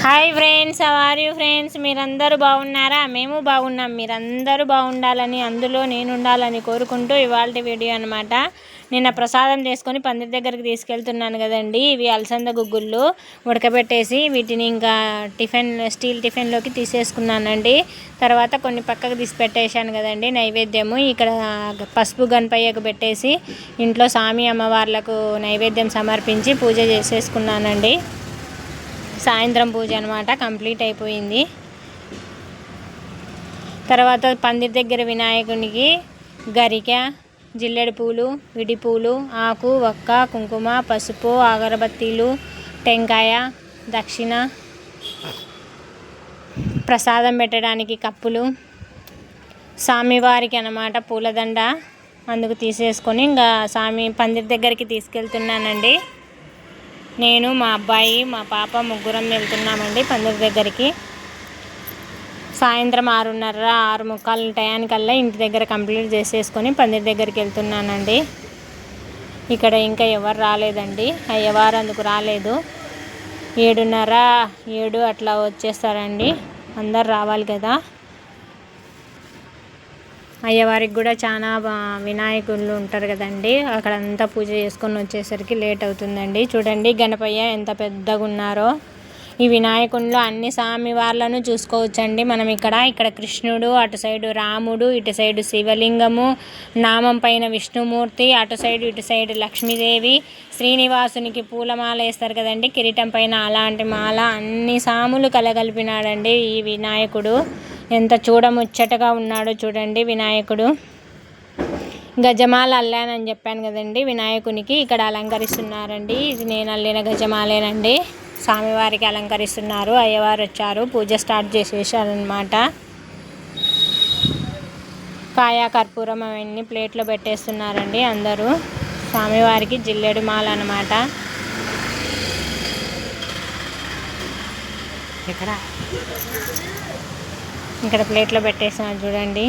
Hi friends are you friends మీరందరూ బాగున్నారా? మేము బాగున్నాం. మీరందరూ బాగుండాలని అందులో నేను ఉండాలని కోరుకుంటూ ఇవాళ వీడియో అనమాట నిన్న ప్రసాదం చేసుకొని పందిరి దగ్గరికి తీసుకెళ్తున్నాను కదండి. ఇవి అలసంద గుగ్గుళ్ళు ఉడకబెట్టేసి వీటిని ఇంకా టిఫిన్ స్టీల్ టిఫిన్లోకి తీసేసుకున్నానండి. తర్వాత కొన్ని పక్కకు తీసి పెట్టేశాను కదండి నైవేద్యము. ఇక్కడ పసుపు గణపయ్యకు పెట్టేసి ఇంట్లో స్వామి అమ్మవార్లకు నైవేద్యం సమర్పించి పూజ చేసేసుకున్నానండి. సాయంత్రం పూజ అనమాట కంప్లీట్ అయిపోయింది. తర్వాత పందిరి దగ్గర వినాయకునికి గరిక జిల్లెడు పూలు విడి పూలు ఆకు వక్క కుంకుమ పసుపు అగరబత్తీలు టెంకాయ దక్షిణ ప్రసాదం పెట్టడానికి కప్పులు స్వామివారికి అనమాట పూలదండ. అందుకు తీసేసుకొని ఇంకా స్వామి పందిరి దగ్గరికి తీసుకెళ్తున్నానండి. నేను మా అబ్బాయి మా పాప ముగ్గురం వెళ్తున్నామండి పందిరి దగ్గరికి. సాయంత్రం ఆరున్నర ఆరు ముక్కాల టయానికల్లా ఇంటి దగ్గర కంప్లీట్ చేసేసుకొని పందిరి దగ్గరికి వెళ్తున్నానండి. ఇక్కడ ఇంకా ఎవరు రాలేదండి. అయ్యవారు అందుకు రాలేదు. ఏడున్నర ఏడు అట్లా వచ్చేస్తారండి. అందరు రావాలి కదా. అయ్యవారికి కూడా చాలా వినాయకులు ఉంటారు కదండి. అక్కడ అంతా పూజ చేసుకొని వచ్చేసరికి లేట్ అవుతుందండి. చూడండి గణపయ్య ఎంత పెద్దగా ఉన్నారో. ఈ వినాయకుల్లో అన్ని స్వామి వాళ్ళను చూసుకోవచ్చండి. మనం ఇక్కడ ఇక్కడ కృష్ణుడు అటు సైడు రాముడు ఇటు సైడు శివలింగము నామం పైన విష్ణుమూర్తి అటు సైడు ఇటు సైడు లక్ష్మీదేవి శ్రీనివాసునికి పూలమాల వేస్తారు కదండి. కిరీటం పైన అలాంటి మాల అన్ని సాములు కలగలిపినాడండి ఈ వినాయకుడు. ఎంత చూడముచ్చటగా ఉన్నాడో చూడండి వినాయకుడు. గజమాల అల్లానని చెప్పాను కదండి వినాయకునికి ఇక్కడ అలంకరిస్తున్నారండి. ఇది నేను అల్లిన గజమాలేనండి. స్వామివారికి అలంకరిస్తున్నారు అయ్యవారు వచ్చారు పూజ స్టార్ట్ చేసేసారనమాట కాయా కర్పూరం అవన్నీ ప్లేట్లో పెట్టేస్తున్నారండి అందరూ. స్వామివారికి జిల్లెడు మాల అనమాట ఇక్కడ ఇక్కడ ప్లేట్లో పెట్టేసాను చూడండి.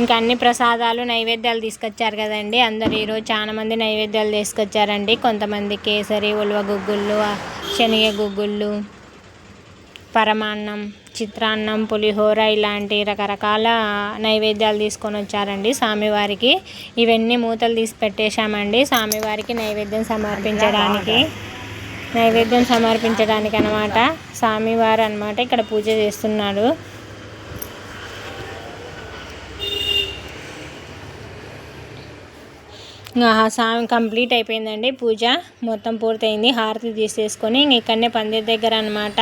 ఇంకా అన్ని ప్రసాదాలు నైవేద్యాలు తీసుకొచ్చారు కదండి. అందరు ఈరోజు చాలా మంది నైవేద్యాలు తీసుకొచ్చారండి. కొంతమంది కేసరి ఉలువ గుగ్గుళ్ళు శనగ గుగ్గుళ్ళు పరమాన్నం చిత్రాన్నం పులిహోర ఇలాంటి రకరకాల నైవేద్యాలు తీసుకొని వచ్చారండి స్వామివారికి. ఇవన్నీ మూతలు తీసి పెట్టేశామండి. స్వామివారికి నైవేద్యం సమర్పించడానికి. నైవేద్యం సమర్పించడానికి అనమాట స్వామివారు అనమాట ఇక్కడ పూజ చేస్తున్నాడు. స్వామి కంప్లీట్ అయిపోయిందండి పూజ. మొత్తం పూర్తయింది. హారతి తీసేసుకొని ఇక్కడనే పందిరి దగ్గర అనమాట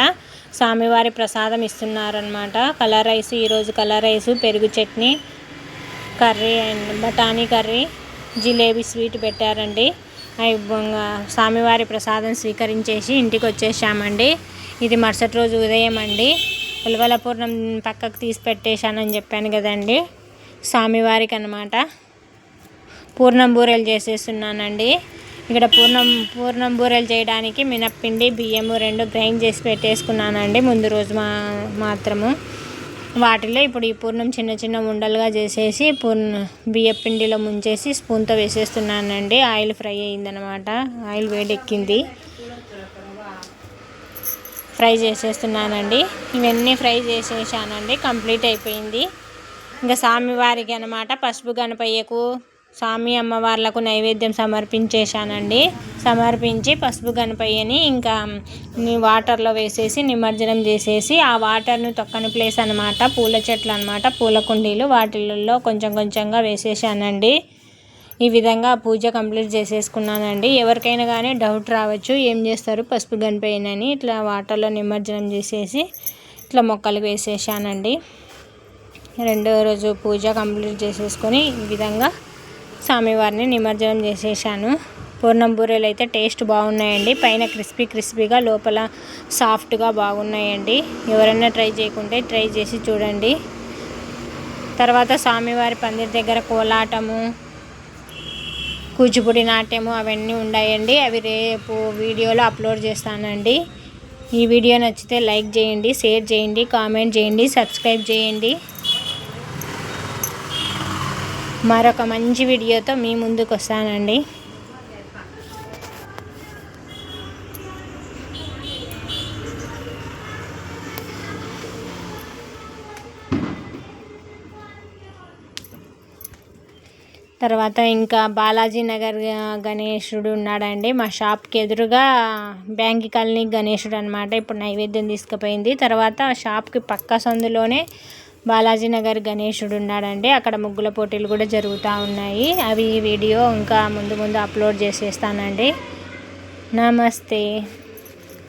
స్వామివారి ప్రసాదం ఇస్తున్నారనమాట. కలర్ రైస్ ఈరోజు కలర్ రైస్ పెరుగు చట్నీ కర్రీ అండ్ బఠానీ కర్రీ జిలేబీ స్వీట్ పెట్టారండి. స్వామివారి ప్రసాదం స్వీకరించేసి ఇంటికి వచ్చేసామండి ఇది మరుసటి రోజు ఉదయం అండి. ఉలవలపూర్ణం పక్కకు తీసి పెట్టేశానని చెప్పాను కదండి. స్వామివారికి అనమాట పూర్ణం బూరెలు చేసేస్తున్నానండి. ఇక్కడ పూర్ణం పూర్ణం బూరెలు చేయడానికి మినప్పిండి బియ్యము రెండు గ్రైండ్ చేసి పెట్టేసుకున్నానండి. ముందు రోజు మా మాత్రము. వాటిలో ఇప్పుడు ఈ పూర్ణం చిన్న చిన్న ఉండలుగా చేసేసి పూర్ణ బియ్యం పిండిలో ముంచేసి స్పూన్తో వేసేస్తున్నానండి. ఆయిల్ ఫ్రై అయిందనమాట ఆయిల్ వేడెక్కింది. ఫ్రై చేసేస్తున్నానండి. ఇవన్నీ ఫ్రై చేసేసానండి. కంప్లీట్ అయిపోయింది. ఇంకా స్వామివారికి అనమాట పసుపు గణపయ్యకు స్వామి అమ్మవార్లకు నైవేద్యం సమర్పించేశానండి. సమర్పించి పసుపు గణపయ్యని ఇంకా వాటర్లో వేసేసి నిమజ్జనం చేసేసి ఆ వాటర్ను తొక్కని ప్లేస్ అనమాట పూల చెట్లు అనమాట పూల కుండీలు వాటిల్లో కొంచెం కొంచెంగా వేసేసానండి ఈ విధంగా పూజ కంప్లీట్ చేసేసుకున్నానండి. ఎవరికైనా కానీ డౌట్ రావచ్చు ఏం చేస్తారు పసుపు గణపయ్యనని ఇట్లా వాటర్లో నిమజ్జనం చేసేసి ఇట్లా మొక్కలు వేసేసానండి రెండో రోజు పూజ కంప్లీట్ చేసేసుకొని ఈ విధంగా స్వామివారిని నిమజ్జనం చేసేసాను. పూర్ణం బూరెలు అయితే టేస్ట్ బాగున్నాయండి. పైన క్రిస్పీ క్రిస్పీగా లోపల సాఫ్ట్గా బాగున్నాయండి. ఎవరైనా ట్రై చేయకుంటే ట్రై చేసి చూడండి. తర్వాత స్వామివారి పందిరి దగ్గర కోలాటము కూచిపూడి నాట్యము అవన్నీ ఉన్నాయండి. అవి రేపు వీడియోలో అప్లోడ్ చేస్తానండి. ఈ వీడియో నచ్చితే లైక్ చేయండి షేర్ చేయండి కామెంట్ చేయండి సబ్స్క్రైబ్ చేయండి. మరొక మంచి వీడియోతో మీ ముందుకు వస్తానండి. తర్వాత ఇంకా బాలాజీ నగర్ గణేశుడు ఉన్నాడండి. మా షాప్కి ఎదురుగా బ్యాంక్ కాలనీ గణేశుడు అనమాట ఇప్పుడు నైవేద్యం తీసుకుపోయింది. తర్వాత షాప్కి పక్క సందులోనే బాలాజీ నగర్ గణేశుడు ఉన్నాడండి. అక్కడ ముగ్గుల పోటీలు కూడా జరుగుతూ ఉన్నాయి. అవి వీడియో ఇంకా ముందు ముందు అప్లోడ్ చేసేస్తానండి. నమస్తే.